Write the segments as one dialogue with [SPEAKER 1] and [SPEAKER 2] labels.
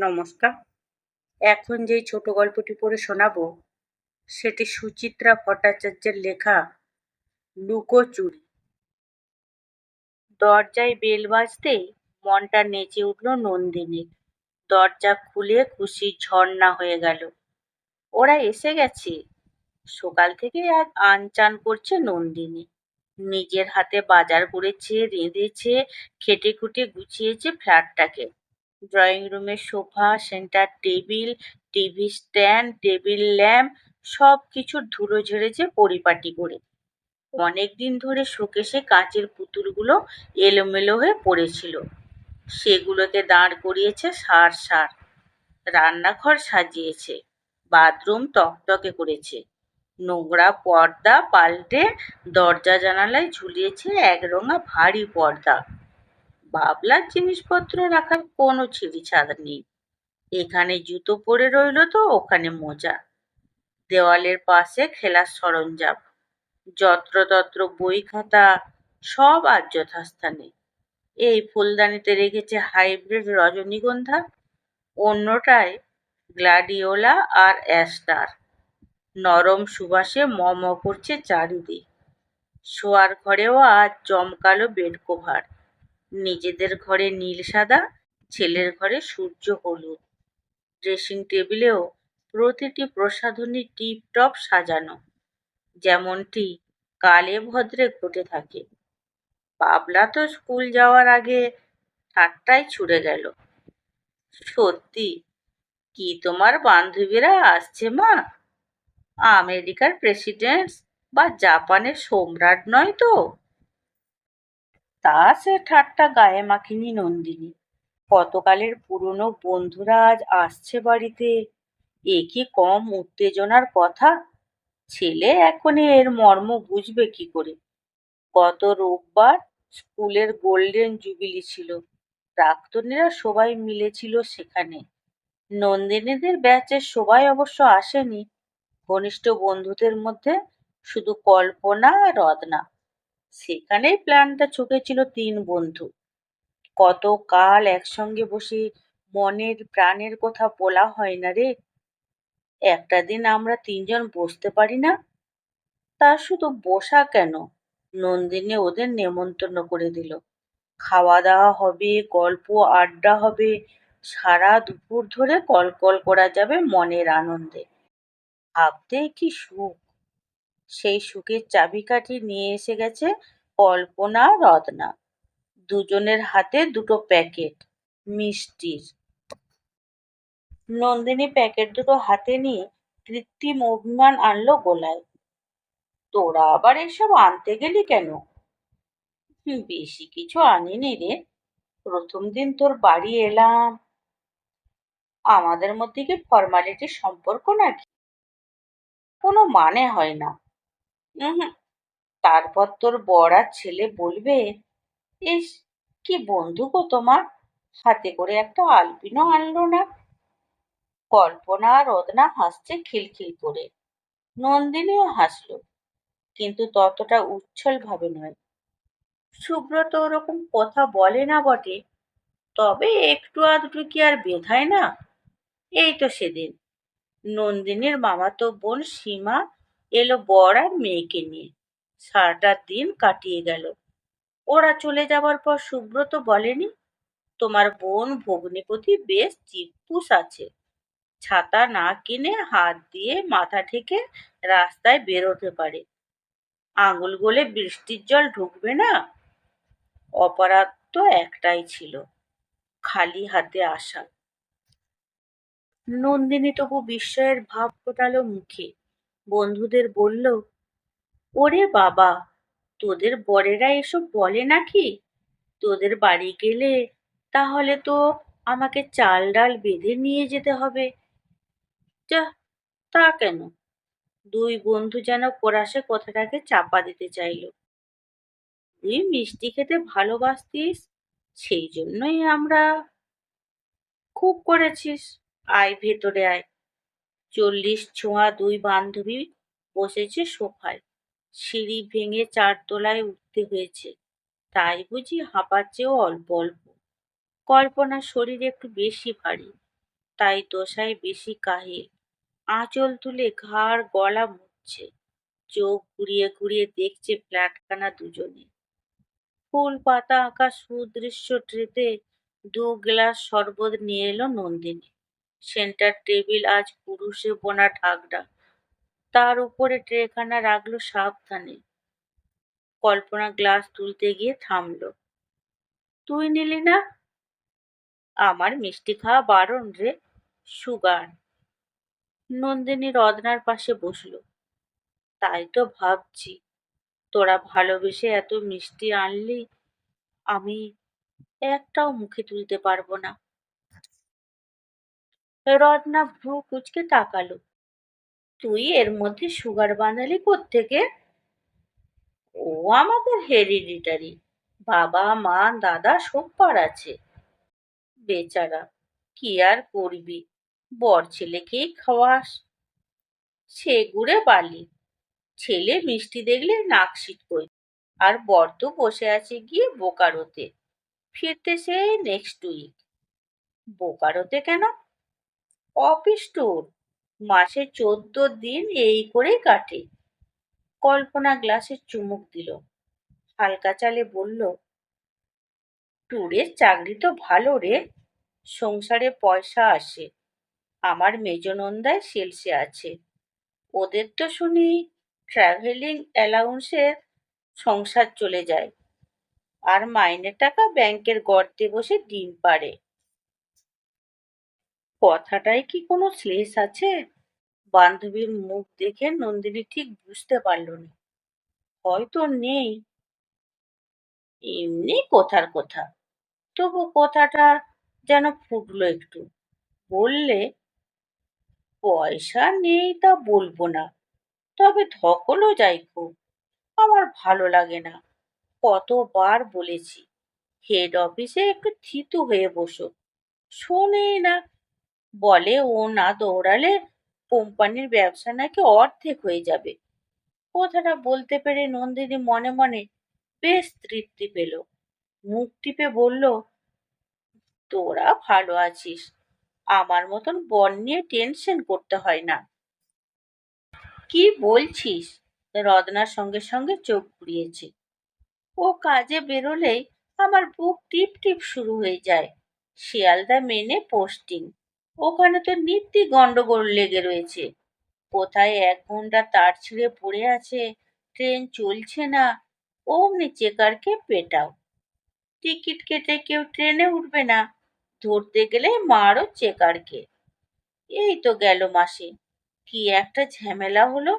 [SPEAKER 1] নমস্কার। এখন যেই ছোট গল্পটি পড়ে শোনাবো, সেটি সুচিত্রা ভট্টাচার্যের লেখা লুকোচুরি। দরজায় বেল বাজতেই মনটা নেচে উঠল নন্দিনীর। দরজা খুলে খুশি ঝর্ণা হয়ে গেল। ওরা এসে গেছে। সকাল থেকে আজ আনচান করছে নন্দিনী। নিজের হাতে বাজার করেছে রেঁধেছে খেটে খুটে গুছিয়েছে ফ্ল্যাটটাকে। ড্রয়িং রুমের sofa centre table TV stand table lamp সব কিছুর ধুলো ঝেড়েছে পরিপাটি করে। অনেক দিন ধরে শোকেশে কাঁচের পুতুলগুলো এলোমেলো হয়ে পড়েছিল। সেগুলোকে দাঁড় করিয়েছে সার সার। রান্নাঘর সাজিয়েছে, বাথরুম টকটকে করেছে। নোংরা পর্দা পাল্টে দরজা জানালায় ঝুলিয়েছে একরঙা ভারী পর্দা। বাবলার জিনিসপত্র রাখার কোনো ছিঁড়িছাড় নেই। এখানে জুতো পরে রইল তো, ওখানে মোজা। দেওয়ালের পাশে খেলার সরঞ্জাম, যত্রতত্র বই খাতা, সব আর যথাস্থানে। এই ফুলদানিতে রেখেছে হাইব্রিড রজনীগন্ধা, অন্যটায় গ্লাডিওলা আর অ্যাস্টার। নরম সুবাসে মম করছে চারিদিক। শোয়ার ঘরেও আজ জমকালো বেড কভার। নিজেদের ঘরে নীল সাদা, ছেলের ঘরে সূর্য হলুদ। ড্রেসিং টেবিলেও প্রতিটি প্রসাধনী টিপটপ সাজানো, যেমনটি কালে ভদ্রে ঘটে থাকে। পাবলা তো স্কুল যাওয়ার আগে ঠাট্টায় ছুড়ে গেল। সত্যি, কি তোমার বান্ধবীরা আসছে মা? আমেরিকার প্রেসিডেন্ট বা জাপানের সম্রাট নয় তো? তা সে ঠাট্টা গায়ে মাখিনি নন্দিনী। কতকালের পুরনো বন্ধুরা আজ আসছে বাড়িতে? এ কি কম উত্তেজনার কথা? ছেলে এখনই এর মর্ম বুঝবে কি করে? গত রোববার স্কুলের গোল্ডেন জুবিলি ছিল। প্রাক্তনীরা সবাই মিলেছিল সেখানে। নন্দিনীদের ব্যাচের সবাই অবশ্য আসেনি। ঘনিষ্ঠ বন্ধুদের মধ্যে শুধু কল্পনা আর সেখানেই প্ল্যানটা ছকেছিল তিন বন্ধু। কত কাল একসঙ্গে বসে মনের প্রাণের কথা বলা হয় না রে। একটা দিন আমরা তিনজন বসতে পারি না? তা শুধু বসা কেন? নন্দিনী ওদের নেমন্তন্ন করে দিল। খাওয়া দাওয়া হবে, গল্প, আড্ডা হবে, সারা দুপুর ধরে কল কল করা যাবে মনের আনন্দে। ভাবতে কি সুখ? সেই সুখের চাবিকাঠি নিয়ে এসে গেছে কল্পনা, রত্না। দুজনের হাতে দুটো প্যাকেট, মিষ্টির। নন্দিনী প্যাকেট দুটো হাতে নিয়ে কৃত্রিম অভিমান আনলো গোলায়। তোরা আবার এসব আনতে গেলি কেন? বেশি কিছু আনিনি রে। প্রথম দিন তোর বাড়ি এলাম। আমাদের মধ্যে কি ফর্মালিটির সম্পর্ক নাকি? কোনো মানে হয় না। তারপর তোর বর ছেলে বলবে, ইস, কি বন্ধু গো তোমার। হাতে করে একটা আলপিনও আনলো না? কল্পনা আর রদনা হাসছে খিলখিল করে। নন্দিনীও হাসলো, কিন্তু ততটা উচ্ছল ভাবে নয়। সুব্রত ওরকম কথা বলে না বটে, তবে একটু আধটু কি আর বেধায় না? এই তো সেদিন। নন্দিনীর মামাতো বোন সীমা এলো বর আর মেয়েকে নিয়ে। সারাটা দিন কাটিয়ে গেল। ওরা চলে যাবার পর সুব্রত বলেনি, তোমার বোন ভগ্নিপতি বেশ চিপুস আছে। ছাতা না কিনে হাত দিয়ে মাথা ঠেকে রাস্তায় বেরোতে পারে। আঙুল গলে বৃষ্টির জল ঢুকবে না? অপরাধ তো একটাই ছিল, খালি হাতে আসা। নন্দিনী তবু বিস্ময়ের ভাব ফোটালো মুখে। বন্ধুদের বলল, ওরে বাবা, তোদের বরেরা এসব বলে নাকি? তোদের বাড়ি গেলে তাহলে তো আমাকে চাল ডাল বেঁধে নিয়ে যেতে হবে। যা, তা কেন? দুই বন্ধু যেন কোরাসে কথাটাকে চাপা দিতে চাইল। তুই মিষ্টি খেতে ভালোবাসতিস সেই জন্যই আমরা খুব করেছিস। আয় ভেতরে আয়। চল্লিশ ছোঁয়া দুই বান্ধবী বসেছে সোফায়। সিঁড়ি ভেঙে চারতলায় উঠতে হয়েছে। তাই বুঝি হাঁপাচ্ছেও অল্প অল্প। কল্পনার শরীর একটু বেশি ভারী, তাই দশায় বেশি কাহিল। আঁচল তুলে ঘাড় গলা মুছছে। চোখ ঘুরিয়ে ঘুরিয়ে দেখছে ফ্ল্যাটখানা দুজনে। ফুল পাতা আঁকা সুদৃশ্য ট্রেতে দু গ্লাস শরবত নিয়ে এলো নন্দিনী। সেন্টার টেবিল আজ পুরুষে বোনা ঢাকডা তার উপরে ট্রেখানা রাখল সাবধানে। কল্পনা গ্লাস তুলতে গিয়ে থামলো। তুই নিলি না? আমার মিষ্টি খাওয়া বারণ রে, সুগার। নন্দিনী রদনার পাশে বসল। তাই তো ভাবছি, তোরা ভালোবেসে এত মিষ্টি আনলি, আমি একটাও মুখে তুলতে পারব না। রত্না ভ্রু কুচকে তাকালো। তুই এর মধ্যে সুগার বানালি থেকে ও আমাদের হেরিডিটারি বাবা, মা, দাদা সব্বার আছে বেচারা, কি আর করবি? বর ছেলেকেই খাওয়াস। সে গুড়ে বালি। ছেলে মিষ্টি দেখলে নাক কই আর বর তো বসে আছে গিয়ে বোকারোতে। ফিরতে সেই নেক্সট উইক বোকারোতে কেন? অফিস ট্যুর মাসে চোদ্দ দিন এই করেই কাটে। কল্পনা গ্লাসে চুমুক দিল। হালকা চালে বলল, ট্যুরের চাকরি তো ভালো রে, সংসারে পয়সা আসে। আমার মেজনন্দায় সেলসে আছে। ওদের তো শুনি ট্রাভেলিং অ্যালাউন্সে সংসার চলে যায়। আর মাইনের টাকা ব্যাংকের গর্তে বসে ডিম পারে কথাটায় কি কোনো শ্লেষ আছে? বান্ধবীর মুখ দেখে নন্দিনী ঠিক বুঝতে পারল না। হয়তো নেই। এমনি কথার কথা। তবু কথাটা যেন ফুটলো একটু। বললে, পয়সা নেই তা বলব না। তবে ধকলও যাই খুব। আমার ভালো লাগে না। কতবার বলেছি হেড অফিসে একটু থিতু হয়ে বসো। শোনেই না বলে, ও না দৌড়ালে কোম্পানির ব্যবসা নাকি অর্ধেক হয়ে যাবে। কথাটা বলতে পেরে নন্দিনী মনে মনে বেশ তৃপ্তি পেল। মুখ টিপে বলল, তোরা ভালো আছিস। আমার মতন বন নিয়ে টেনশন করতে হয় না। কি বলছিস? রদনার সঙ্গে সঙ্গে চোখ ঘুরিয়েছে। ও কাজে বেরোলেই আমার বুক টিপ টিপ শুরু হয়ে যায়। শিয়ালদা মেনে পোস্টিং। ওখানে তো নিত্যি গন্ডগোল লেগে রয়েছে। কোথায় এক ঘণ্টা তার ছিঁড়ে পড়ে আছে, ট্রেন চলছে না, অমনি চেকারকে পেটাও। টিকিট কেটে কেউ ট্রেনে উঠবে না, ধরতে গেলে মারও চেকারকে। এই তো গেল মাসে, কি একটা ঝামেলা হলো?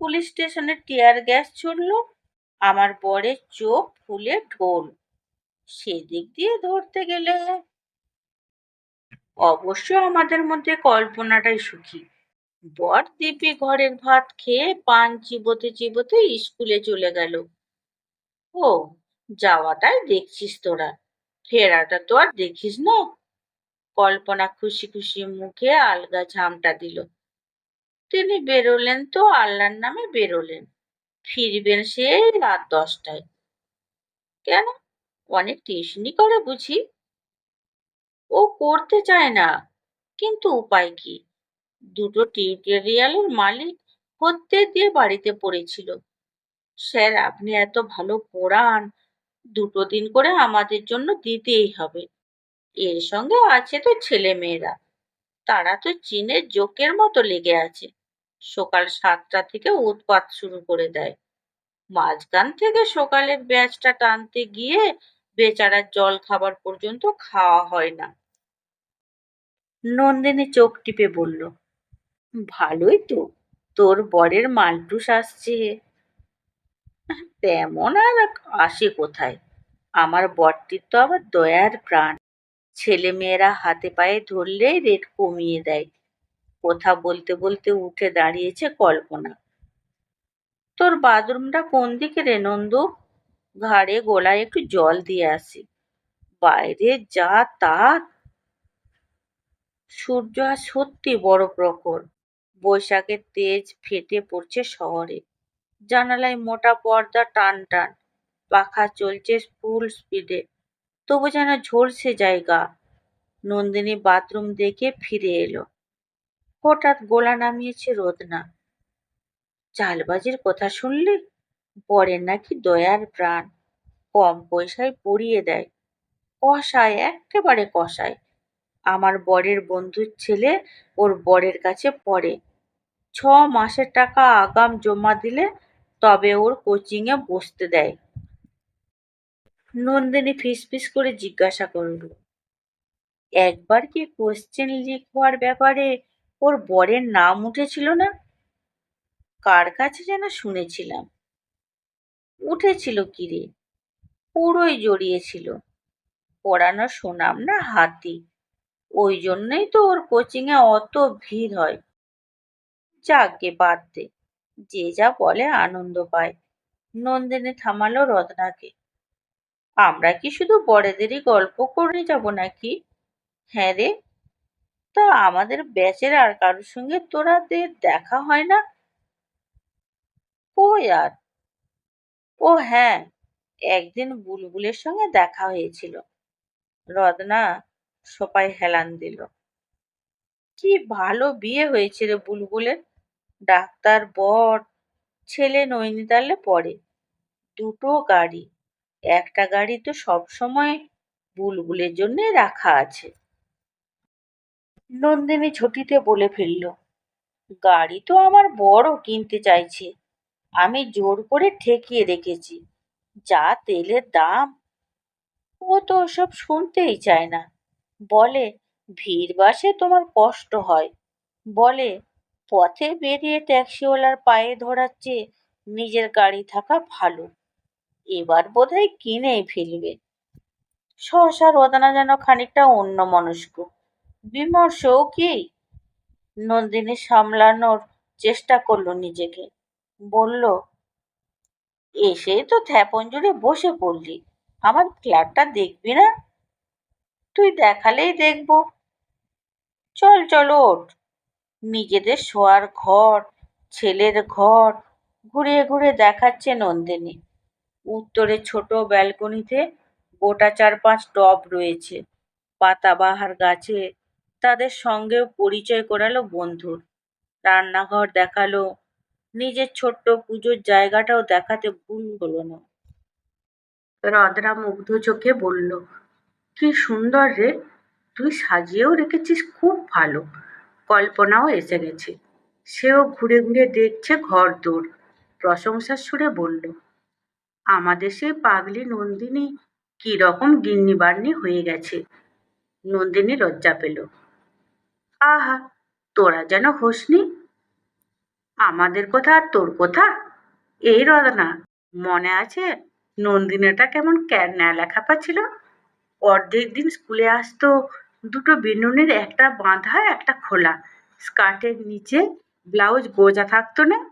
[SPEAKER 1] পুলিশ স্টেশনে টিয়ার গ্যাস ছুড়লো, আমার বরের চোখ ফুলে ঢোল। সেদিক দিয়ে ধরতে গেলে অবশ্য আমাদের মধ্যে কল্পনাটাই সুখী। বর দিব্যি ঘরের ভাত খেয়ে পান চিবোতে চিবোতে স্কুলে চলে গেল। ও, যাওয়াটাই দেখছিস তোরা। ফেরাটা তো আর দেখিস না। কল্পনা খুশি খুশি মুখে আলগা ঝামটা দিল। তিনি বেরোলেন তো, আল্লাহর নামে বেরোলেন। ফিরবেন সেই রাত দশটায়। কেন? অনেক টিউশনি করে বুঝি। ও করতে চায় না। কিন্তু উপায় কি? দুটো টিউটোরিয়ালের মালিক হত্যে দিয়ে বাড়িতে পড়েছিল। স্যার, আপনি এত ভালো পড়ান, দুটো দিন করে আমাদের জন্য দিতেই হবে। এর সঙ্গে আছে তো ছেলে মেয়েরা তারা তো চীনের জোকের মতো লেগে আছে। সকাল সাতটা থেকে উৎপাত শুরু করে দেয়। মাঝখান থেকে সকালের ব্যাচটা টানতে গিয়ে বেচারার জল খাবার পর্যন্ত খাওয়া হয় না। নন্দিনী চোখ টিপে বলল, ভালোই তো, তোর বরের মালটুস আসছে। তেমন আর আসে কোথায়? আমার বরটির তো আবার দয়ার প্রাণ। ছেলে মেয়েরা হাতে পায়ে ধরলেই রেট কমিয়ে দেয়। কথা বলতে বলতে উঠে দাঁড়িয়েছে কল্পনা। তোর বাথরুমটা কোন দিকে রে নন্দু? ঘাড়ে গোলায় একটু জল দিয়ে আসি। বাইরে যা তাপ সূর্য আর সত্যি বড় প্রখর। বৈশাখের তেজ ফেটে পড়ছে শহরে। জানালায় মোটা পর্দা টান টান পাখা চলছে ফুল স্পিডে তবু যেন ঝলসে জায়গা। নন্দিনী বাথরুম দেখে ফিরে এলো। হঠাৎ গোলা নামিয়েছে রোদনা। চালবাজির কথা শুনলি বরের নাকি দয়ার প্রাণ। কম পয়সায় পড়িয়ে দেয়। কষায়, একেবারে কষায়। আমার বরের বন্ধুর ছেলে ওর বরের কাছে পড়ে। ছ মাসের টাকা আগাম জমা দিলে তবে ওর কোচিংয়ে বসতে দেয়। নন্দিনী ফিসফিস করে জিজ্ঞাসা করল, একবার কি কোশ্চেন হওয়ার ব্যাপারে ওর বরের নাম উঠেছিল না? কার কাছে যেন শুনেছিলাম? উঠেছিল কি রে পুরোই জড়িয়েছিল। পড়ানো শোনাম না হাতি। ওই জন্যই তো ওর কোচিংয়ে অত ভিড় হয়। যাকে বাদ দে, যে যা বলে আনন্দ পায়। নন্দিনী থামালো রত্নাকে। আমরা কি শুধু বড়দেরই গল্প করে যাব নাকি? হ্যাঁ রে, তা আমাদের ব্যাচের আর কারোর সঙ্গে তোরাদের দেখা হয় না? কই আর? ও হ্যাঁ একদিন বুলবুলের সঙ্গে দেখা হয়েছিল। রত্না সোপায় হেলান দিল। কি ভালো বিয়ে হয়েছে রে বুলবুলের। ডাক্তার বর, ছেলে নৈনিতালে পড়ে। দুটো গাড়ি, একটা গাড়ি তো সবসময় বুলবুলের জন্যে রাখা আছে। নন্দিনী ছুটিতে বলে ফেলল, গাড়ি তো আমার বড় কিনতে চাইছে। আমি জোর করে ঠেকিয়ে রেখেছি যা তেলের দাম? ও তো ওসব শুনতেই চায় না। বলে, ভিড় বাসে তোমার কষ্ট হয়। বলে, পথে বেরিয়ে ট্যাক্সিওয়ালার পায়ে ধরার চেয়ে নিজের গাড়ি থাকা ভালো। এবার বোধহয় কিনেই ফেলবে। সহসা রদনা যেন খানিকটা অন্য মনস্ক বিমর্ষও কি? নন্দিনী সামলানোর চেষ্টা করল নিজেকে। বলল, এসেই তো থ্যাপন জুড়ে বসে পড়লি। আমার ফ্ল্যাটটা দেখবি না? তুই দেখালেই দেখব। চল চল ওঠ। নিজেদের শোয়ার ঘর, ছেলের ঘর, ঘুরিয়ে ঘুরে দেখাচ্ছে নন্দিনী। উত্তরে ছোট ব্যালকনিতে গোটা চার পাঁচ টব রয়েছে। পাতাবাহার গাছে তাদের সঙ্গেও পরিচয় করালো বন্ধুর। রান্নাঘর দেখাল নিজের ছোট্ট পুজোর জায়গাটাও দেখাতে ভুল হলো না। রদ্রা মুগ্ধ চোখে বলল, কি সুন্দর রে, তুই সাজিয়েও রেখেছিস খুব ভালো। কল্পনাও এসে গেছে। সেও ঘুরে ঘুরে দেখছে ঘর দূর। প্রশংসার সুরে বলল, আমাদের সেই পাগলি নন্দিনী কি রকম গিন্নি বান্নি হয়ে গেছে। নন্দিনী লজ্জা পেল। আহা, তোরা যেন হোসনি আমাদের কথা আর তোর কথা? এই রদনা, মনে আছে নন্দিনীটা কেমন ন্যালাখাপা ছিল? অর্ধেক দিন স্কুলে আসতো, দুটো বেনুনের একটা বাঁধা, একটা খোলা। স্কার্টের নিচে ব্লাউজ গোজা থাকতো না।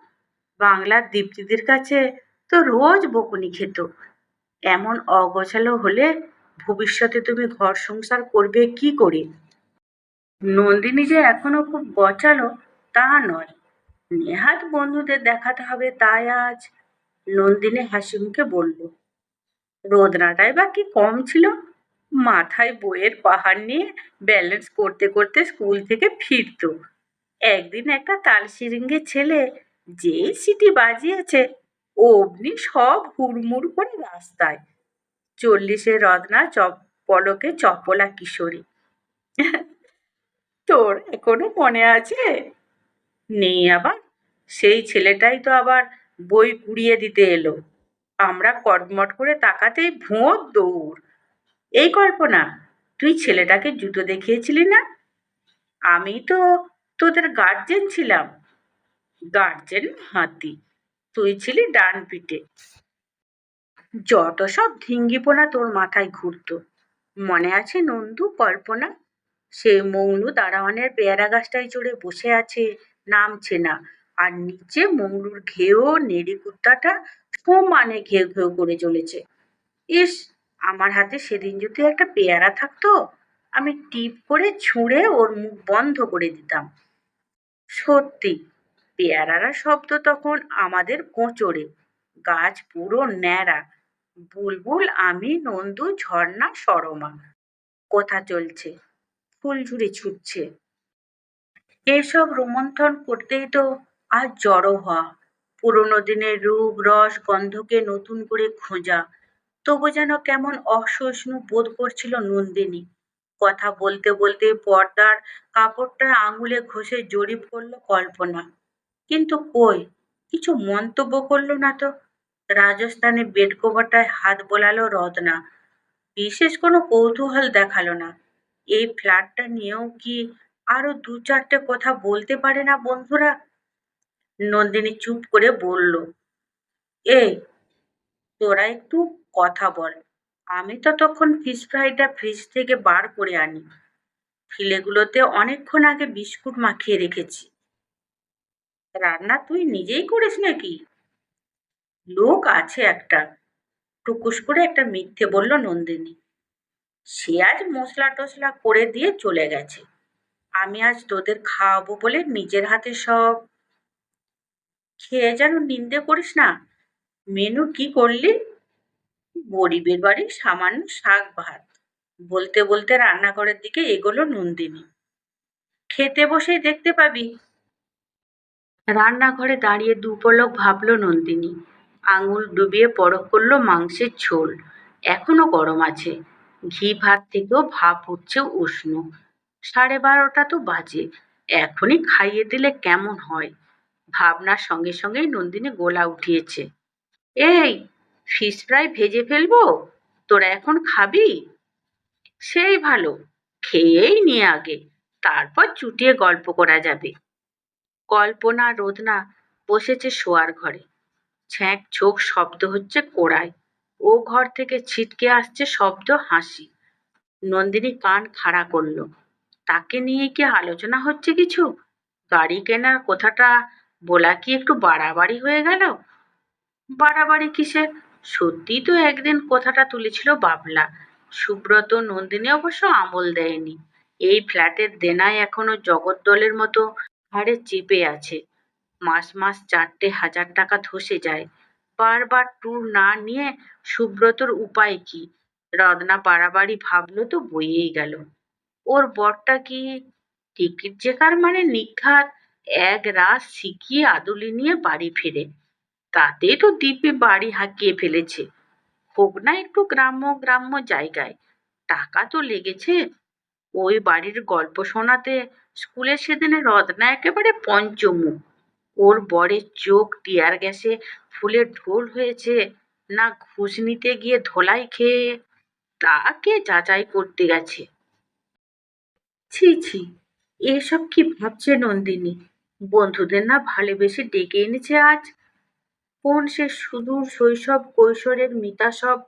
[SPEAKER 1] বাংলার দীপ্তিদের কাছে তো রোজ বকুনি খেত। এমন অগোছালো হলে ভবিষ্যতে তুমি ঘর সংসার করবে কি করে? নন্দিনী যে এখনও খুব গচালো তা নয়। নেহাত বন্ধুদের দেখাতে হবে, তাই আজ নন্দিনী হাসি মুখে বলল, রোদনাটাই বা কি কম ছিল? মাথায় বইয়ের পাহাড় নিয়ে ব্যালেন্স করতে করতে স্কুল থেকে ফিরত। একদিন একটা তালসিরিঙ্গের ছেলে যেই সিটি বাজিয়েছে, অমনি সব হুড়মুড় করে রাস্তায়। চল্লিশে রদনা চপ, পলকে চপলা কিশোরী। তোর এখনও মনে আছে? নেই আবার। সেই ছেলেটাই তো আবার বই কুড়িয়ে দিতে এলো। আমরা কটমট করে তাকাতেই ভোঁত দৌড়। এই কল্পনা, তুই ছেলেটাকে জুতো দেখিয়েছিলি না? আমি তো তোদের গার্জেন ছিলাম। গার্জেন হাতি, তুই ছিলি ডান পিঠে। যত সব ধিঙ্গিপোনা তোর মাথায় ঘুরতো। মনে আছে নন্দু কল্পনা? সে মংলু দারাওয়ানের পেয়ারা গাছটায় চড়ে বসে আছে নামছে না। আর নিচে মংলুর ঘেউ, নেড়ি কুত্তাটা সমানে ঘেউ ঘেউ করে চলেছে। ইস, আমার হাতে সেদিন যদি একটা পেয়ারা থাকতো, আমি টিপ করে ছুঁড়ে ওর মুখ বন্ধ করে দিতাম। সত্যি, পেয়ারারা শব্দ তখন আমাদের কোঁচড়ে গাছ পুরো ন্যাড়া। বুলবুল, আমি, নন্দু, ঝর্ণা, সরমা। কথা চলছে, ফুলঝুরি ছুটছে। এসব রোমন্থন করতেই তো আজ জড়ো হওয়া। পুরোনো দিনের রূপ, রস, গন্ধকে নতুন করে খোঁজা। তবু যেন কেমন অসহিষ্ণু বোধ করছিল নন্দিনী। কথা বলতে বলতে পর্দার কাপড়টা আঙুলে ঘষে জরিপ করল কল্পনা। কিন্তু কই, কিছু মন্তব্য করল না তো? রাজস্থানে বেড কভারটায় হাত বোলালো রত্না। বিশেষ কোনো কৌতূহল দেখাল না। এই ফ্ল্যাটটা নিয়েও কি আরও দু চারটে কথা বলতে পারে না বন্ধুরা? নন্দিনী চুপ করে বলল, এই, তোরা একটু কথা বল। আমি তো তখন ফিশ ফ্রাইটা ফ্রিজ থেকে বার করে আনি। ফিলেগুলোতে অনেকক্ষণ আগে বিস্কুট মাখিয়ে রেখেছি। রান্না তুই নিজেই করিস নাকি? লোক আছে একটা। টুকুস করে একটা মিথ্যে বলল নন্দিনী। সে আজ মশলা টসলা করে দিয়ে চলে গেছে। আমি আজ তোদের খাওয়াবো বলে নিজের হাতে সব খেয়ে যেন নিন্দে করিস না। মেনু কি করলি? গরিবের বাড়ির সামান্য শাক ভাত বলতে বলতে রান্নাঘরের দিকে এগোলো নন্দিনী। খেতে বসেই দেখতে পাবি। রান্নাঘরে দাঁড়িয়ে দুপলক ভাবলো নন্দিনী। আঙুল ডুবিয়ে পরখ করল মাংসের ঝোল। এখনও গরম আছে। ঘি ভাত থেকেও ভাপ উঠছে উষ্ণ। সাড়ে বারোটা তো বাজে। এখনই খাইয়ে দিলে কেমন হয়? ভাবনার সঙ্গে সঙ্গেই নন্দিনী গোলা উঠিয়েছে। এই ফিশ ফ্রাই ভেজে ফেলব? তোরা এখন খাবি? সেই ভালো, খেয়েই নিয়ে আগে, তারপর চুটিয়ে গল্প করা যাবে। কল্পনা, রোদনা বসেছে শোয়ার ঘরে। ছ্যাঁক ছোক শব্দ হচ্ছে কোড়ায়। ও ঘর থেকে ছিটকে আসছে শব্দ হাসি। নন্দিনী কান খাড়া করল। তাকে নিয়ে কি আলোচনা হচ্ছে কিছু? গাড়ি কেনার কথাটা বলা কি একটু বাড়াবাড়ি হয়ে গেল? বাড়াবাড়ি কিসের? সত্যিই তো একদিন কথাটা তুলেছিল বাবলা। সুব্রত নন্দিনী অবশ্য আমল দেয়নি। এই ফ্ল্যাটের দেনায় এখনও জগদ্দলের মতো ঘাড়ে চেপে আছে। মাস মাস চারটে হাজার টাকা ধসে যায়। বারবার ট্যুর না নিয়ে সুব্রতর উপায় কি? রদনা বাড়াবাড়ি ভাবলো তো বইয়েই গেল। ওর বরটা কি টিকিট চেকার মানে নিঘাত এক রাত শিখিয়ে আদুলি নিয়ে বাড়ি ফেরে। তাতে তো দ্বীপে বাড়ি হাঁকিয়ে ফেলেছে। হোক না একটু গ্রাম্য গ্রাম্য জায়গায়। টাকা তো লেগেছে। ওই বাড়ির গল্প শোনাতে স্কুলে সেদিনে রত্না একেবারে পঞ্চমুখ। ওর বরের চোখ টিয়ার গ্যাসে ফুলে ঢোল হয়েছে। না ঘুষ নিতে গিয়ে ধোলাই খেয়ে তাকে যাচাই করতে গেছে? ছি ছি। এসব কি ভাবছে নন্দিনী? বন্ধুদের না ভালোবেসে ডেকে এনেছে আজ? কোন সে সুদূর শৈশব, কৈশোরের মিতা সব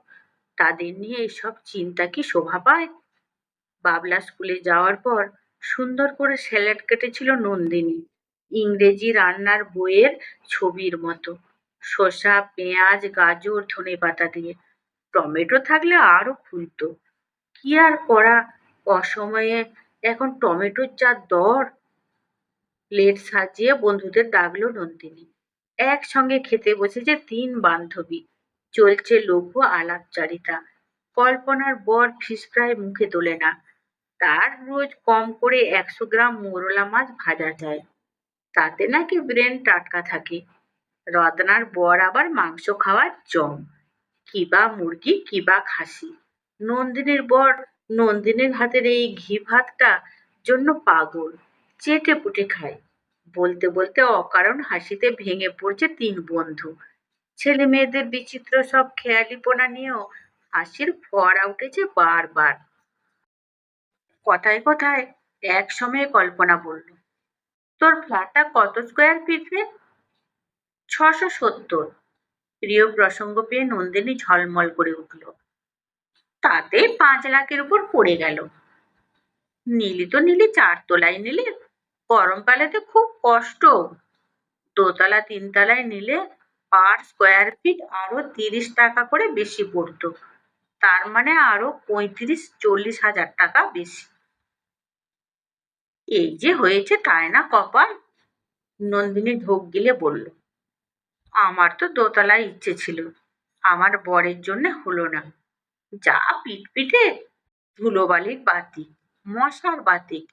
[SPEAKER 1] তাদের নিয়ে এসব চিন্তা কি শোভা পায়? বাবলা স্কুলে যাওয়ার পর সুন্দর করে স্যালাড কেটেছিল নন্দিনী। ইংরেজি রান্নার বইয়ের ছবির মতো। শসা, পেঁয়াজ, গাজর, ধনে পাতা দিয়ে। টমেটো থাকলে আরও খুলতো কি আর করা? অসময়ে এখন টমেটোর যা দর। প্লেট সাজিয়ে বন্ধুদের ডাকলো নন্দিনী। একসঙ্গে খেতে বসেছে তিন বান্ধবী। চলছে লঘু আলাপচারিতা। কল্পনার বর ফিশ ফ্রাই মুখে তোলে না। তার রোজ কম করে একশো গ্রাম মোরলা মাছ ভাজা যায়। তাতে নাকি ব্রেন টাটকা থাকে। রত্নার বর আবার মাংস খাওয়ার জম। কিবা মুরগি, কিবা খাসি। নন্দিনীর বর নন্দিনীর হাতের এই ঘি ভাতটা জন্য পাগল। চেটে পুটে খায়। বলতে বলতে অকারণ হাসিতে ভেঙে পড়ছে তিন বন্ধু। ছেলে মেয়েদের বিচিত্র সব খেয়ালিপনা নিয়েও হাসির ফোয়ারা উঠেছে বারবার। কথায় কথায় এক সময়ে কল্পনা বলল, তোর ফ্ল্যাটটা কত স্কোয়ার ফিট রে? ছশো সত্তর। প্রিয় প্রসঙ্গ পেয়ে নন্দিনী ঝলমল করে উঠল। তাতে পাঁচ লাখের উপর পড়ে গেল। নিলি তো নিলি, চার তলায় নিলে। গরমকালেতে খুব কষ্ট। দোতলা, তিনতলায় নিলে পার স্কোয়ার ফিট আরও তিরিশ টাকা করে বেশি পড়তো। তার মানে আরও পঁয়ত্রিশ, চল্লিশ হাজার টাকা বেশি। এই যে হয়েছে তাই না কপাল? নন্দিনী ঢোক গিলে বলল, আমার তো দোতলায় ইচ্ছে ছিল। আমার বরের জন্য হলো না। যা পিট পিটে ধুলোবালির বাতি, মশার বাতিক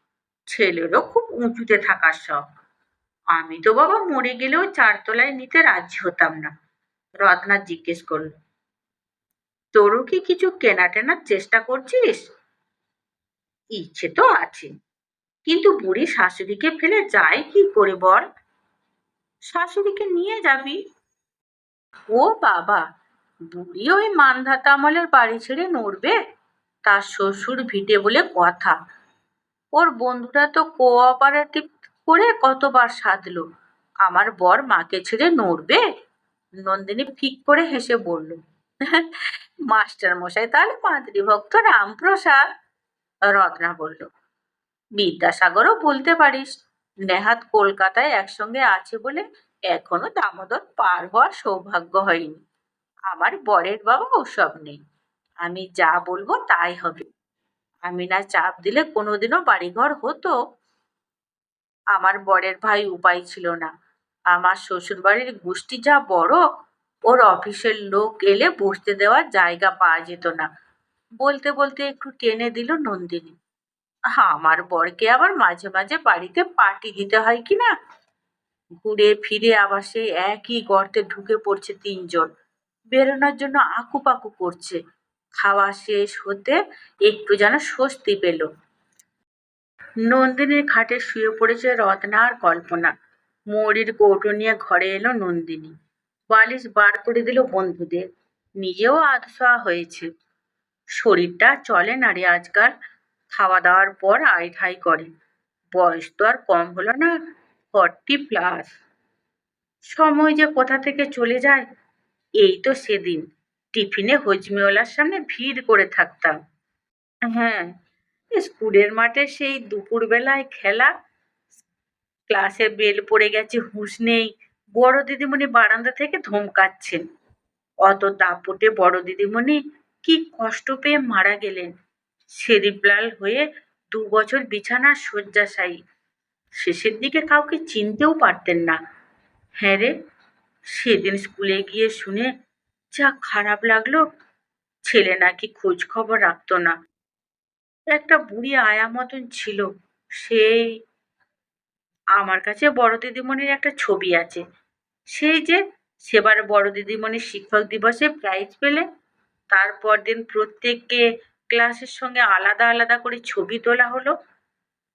[SPEAKER 1] ছেলেরও খুব উঁচুতে থাকার শখ। আমি তো বাবা মরে গেলেও চারতলায় নিতে রাজি হতাম না, রত্না জিজ্ঞেস করল। তোরও কি কিছু কেনা টেনার চেষ্টা করছিস? ইচ্ছে তো আছে, কিন্তু বুড়ি শাশুড়িকে ফেলে যায় কি করে বল? শাশুড়িকে নিয়ে যাবি? ও বাবা বুড়ি ওই মানধাতা আমলের বাড়ি ছেড়ে নড়বে? তার শ্বশুর ভিটে বলে কথা। ওর বন্ধুরা তো কোঅপারেটিভ করে কতবার সাধলো। আমার বর মাকে ছেড়ে নড়বে? নন্দিনী ফিক করে হেসে বলল, মাস্টার মশাই, তাহলে মাতৃভক্ত রামপ্রসাদ? রত্না বলল, বিদ্যাসাগরও বলতে পারিস। নেহাত কলকাতায় একসঙ্গে আছে বলে এখনও দামোদর পার হওয়ার সৌভাগ্য হয়নি। আমার বরের বাবা ওসব নেই। আমি যা বলব তাই হবে। আমি না চাপ দিলে কোনোদিনও বাড়িঘর হতো। আমার বরের ভাই উপায় ছিল না। আমার শ্বশুর বাড়ির গোষ্ঠী যা বড়, ওর অফিসের লোক এলে বসতে দেওয়ার জায়গা পাওয়া যেত না। বলতে বলতে একটু টেনে দিল নন্দিনী। আমার বরকে আবার মাঝে মাঝে বাড়িতে পার্টি দিতে হয় কি না? ঘুরে ফিরে আবার সেই একই গর্তে ঢুকে পড়ছে তিনজন। বেরোনোর জন্য আকুপাকু করছে। খাওয়া শেষ হতে একটু যেন স্বস্তি পেল। নন্দিনীর খাটে শুয়ে পড়েছে রত্না আর কল্পনা। মৌরির কৌটো নিয়ে ঘরে এলো নন্দিনী। বালিশ বার করে দিল বন্ধুদের। নিজেও আধশোয়া হয়েছে। শরীরটা চলে না রে আজকাল। খাওয়া দাওয়ার পর আই ঠাই করে। বয়স তো আর কম হলো না। Forty plus. সময় যে কোথা থেকে চলে যায় এই তো সেদিন। টিফিনে হজমিওয়ালার সামনে ভিড় করে থাকতাম। হ্যাঁ স্কুলের মাঠে সেই দুপুরবেলায় খেলা। ক্লাসে বেল পড়ে গেছে, হুঁশ নেই। বড় দিদিমণি বারান্দা থেকে ধমকাচ্ছেন। অত দাপটে বড় দিদিমণি কি কষ্ট পেয়ে মারা গেলেন। সেরিব্রাল হয়ে দু বছর বিছানার শয্যাশায়ী। শেষের দিকে কাউকে চিনতেও পারতেন না। হ্যাঁ রে সেদিন স্কুলে গিয়ে শুনে যা খারাপ লাগল, ছেলে নাকি খোঁজ খবর রাখতো না। একটা বুড়ি আয়া মতন ছিল সেই আমার কাছে বড় দিদিমণির একটা ছবি আছে। সেই যে সেবার বড় দিদিমণির শিক্ষক দিবসে প্রাইজ পেলে, তারপর দিন প্রত্যেককে ক্লাসের সঙ্গে আলাদা আলাদা করে ছবি তোলা হলো।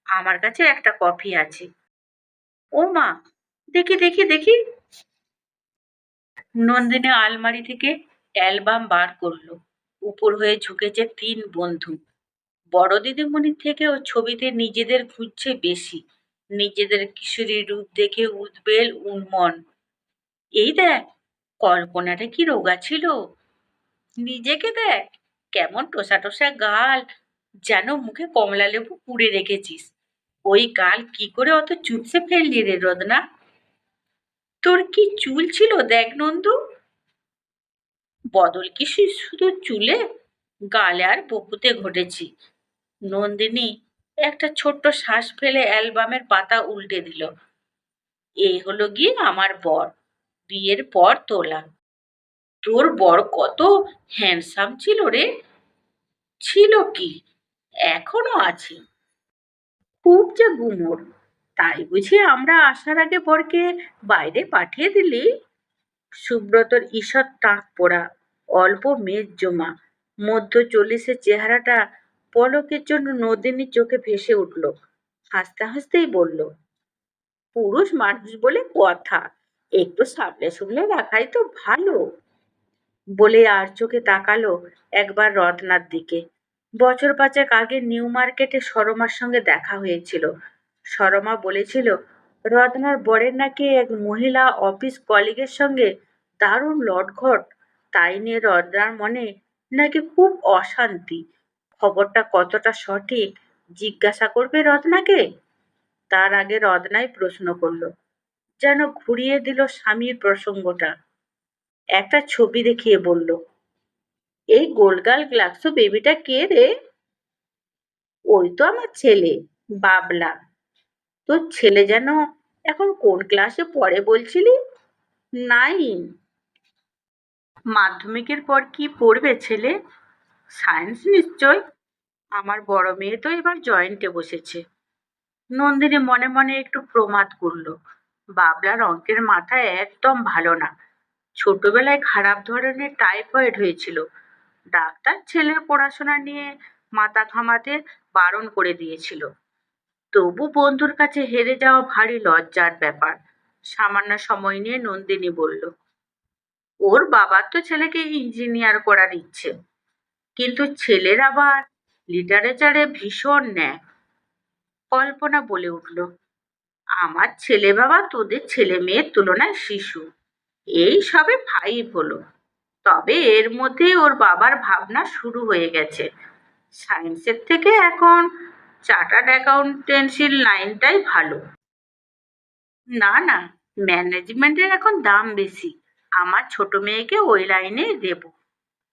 [SPEAKER 1] আমার কাছে একটা কপি আছে। ও মা, দেখি দেখি দেখি। নন্দিনী আলমারি থেকে অ্যালবাম বার করল। উপর হয়ে ঝুঁকেছে তিন বন্ধু। বড় দিদিমণির থেকেও ছবিতে নিজেদের খুঁজছে বেশি। নিজেদের কিশোরী রূপ দেখে উদ্বেল, উন্মন। এই দেখ, কল্পনাটা কি রোগা ছিল? নিজেকে দেখ, কেমন টোসা টোসা গাল, যেন মুখে কমলা লেবু পুড়ে রেখেছিস। ওই গাল কি করে অত চুপসে ফেললি রে রদনা? তোর কি চুল ছিল দেখ নন্দু? বদল কি শুধু চুলে? গালে আর বপুতে ঘটেছি। নন্দিনী একটা ছোট্ট শ্বাস ফেলে অ্যালবামের পাতা উল্টে দিল। এই হলো গিয়ে আমার বর। বিয়ের পর তোলা। তোর বর কত হ্যান্ডসাম ছিল রে। ছিল কি? এখনও আছে। খুব যে গুমোর। তাই বুঝি আমরা আসার আগে বরকে বাইরে পাঠিয়ে দিলি? সুব্রতর ঈষৎ টাক পোড়া, অল্প মেদ জমা, মধ্য চল্লিশের চেহারাটা পলকের জন্য নদিনীর চোখে ভেসে উঠল। হাসতে হাসতেই বলল, পুরুষ মানুষ বলে কথা, একটু সামলে সুমলে রাখাই তো ভালো। বলে আর চোখে তাকালো একবার রত্নার দিকে। বছর পাঁচেক আগে নিউ মার্কেটে সরমার সঙ্গে দেখা হয়েছিল। সরমা বলেছিল, রত্নার বরের নাকি এক মহিলা অফিস কলিগের সঙ্গে দারুণ লটঘট। তাই নিয়ে রত্নার মনে নাকি খুব অশান্তি। খবরটা কতটা সঠিক, জিজ্ঞাসা করবে রত্নাকে? তার আগে রত্নাই প্রশ্ন করল, যেন ঘুরিয়ে দিল স্বামীর প্রসঙ্গটা। একটা ছবি দেখিয়ে বলল, এই গোলগাল গ্লাক্সো বেবিটা কে রে? ওই তো আমার ছেলে, বাবলা। তোর ছেলে যেন এখন কোন ক্লাসে পড়ে বলছিলি? নাইন মাধ্যমিকের পর কি পড়বে ছেলে? সায়েন্স নিশ্চয়। আমার বড় মেয়ে তো এবার জয়েন্টে বসেছে। নন্দিনী মনে মনে একটু প্রমাদ করল। বাবলার অঙ্কের মাথা একদম ভালো না। ছোটবেলায় খারাপ ধরনের টাইফয়েড হয়েছিল। ডাক্তার ছেলের পড়াশোনা নিয়ে মাথা ঘামাতে বারণ করে দিয়েছিল। তবু বন্ধুর কাছে হেরে যাওয়া ভারী লজ্জার ব্যাপার। সামান্য সময় নিয়ে নন্দিনী বলল, ওর বাবার তো ছেলেকে ইঞ্জিনিয়ার করার ইচ্ছে। কিন্তু ছেলের আবার লিটারেচারে ভীষণ ন্যাক কল্পনা বলে উঠল, আমার ছেলে বাবা তোদের ছেলে মেয়ের তুলনায় শিশু। এই সবে ফাইভ হলো। তবে এর মধ্যেই ওর বাবার ভাবনা শুরু হয়ে গেছে। সায়েন্সের থেকে এখন চার্টার্ড অ্যাকাউন্টেন্সির লাইনটাই ভালো। না না ম্যানেজমেন্টের এখন দাম বেশি। আমার ছোট মেয়েকে ওই লাইনে দেব।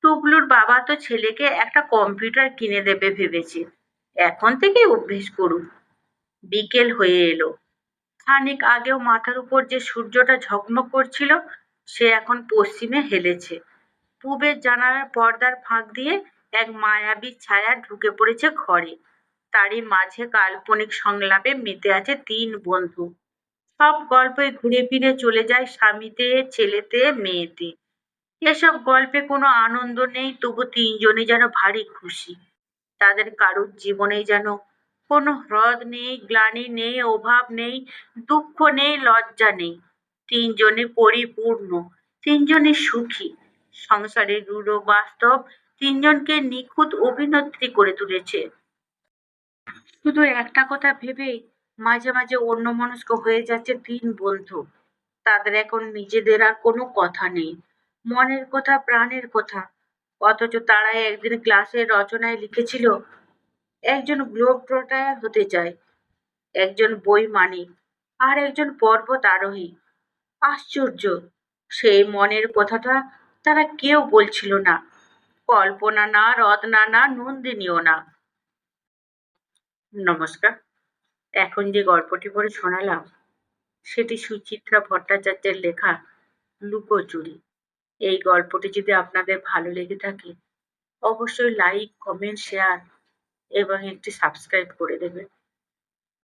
[SPEAKER 1] টুকলুর বাবা তো ছেলেকে একটা কম্পিউটার কিনে দেবে ভেবেছে। এখন থেকে অভ্যেস করুন। বিকেল হয়ে এলো। খানিক আগেও মাথার উপর যে সূর্যটা ঝকমক করছিল, সে এখন পশ্চিমে হেলেছে। পূবের জানালার পর্দার ফাঁক দিয়ে এক মায়াবী ছায়া ঢুকে পড়েছে ঘরে। তারই মাঝে কাল্পনিক সংলাপে মেতে আছে তিন বন্ধু। সব গল্পই ঘুরে ফিরে চলে যায় স্বামীতে, ছেলেতে, মেয়েতে। এসব গল্পে কোনো আনন্দ নেই, তবু তিনজনই যেন ভারী খুশি। তাদের কারুর জীবনে যেন কোনো হ্রদ নেই, গ্লানি নেই, অভাব নেই, দুঃখ নেই, লজ্জা নেই। তিনজনে পরিপূর্ণ তিনজনে সুখী। সংসারের রূঢ় বাস্তব তিনজনকে নিখুঁত অভিনেত্রী করে তুলেছে। শুধু একটা কথা ভেবেই মাঝে মাঝে অন্যমনস্ক হয়ে যাচ্ছে তিন বন্ধু। তাদের এখন নিজেদের আর কোনো কথা নেই। মনের কথা, প্রাণের কথা। অথচ তারা একদিন ক্লাসের রচনায় লিখেছিল, একজন গ্লোব ট্রটার হতে চায় একজন বই মানিক আর একজন পর্বত আরোহী। আশ্চর্য! সেই মনের কথাটা তারা কেউ বলছিল না। কল্পনা না, রত্না না, নন্দিনীও না। নমস্কার। এখন যে গল্পটি পড়ে শোনালাম, সেটি সুচিত্রা ভট্টাচার্যের লেখা লুকোচুরি এই গল্পটি যদি আপনাদের ভালো লেগে থাকে, অবশ্যই লাইক কমেন্ট শেয়ার এবং একটি সাবস্ক্রাইব করে দেবেন।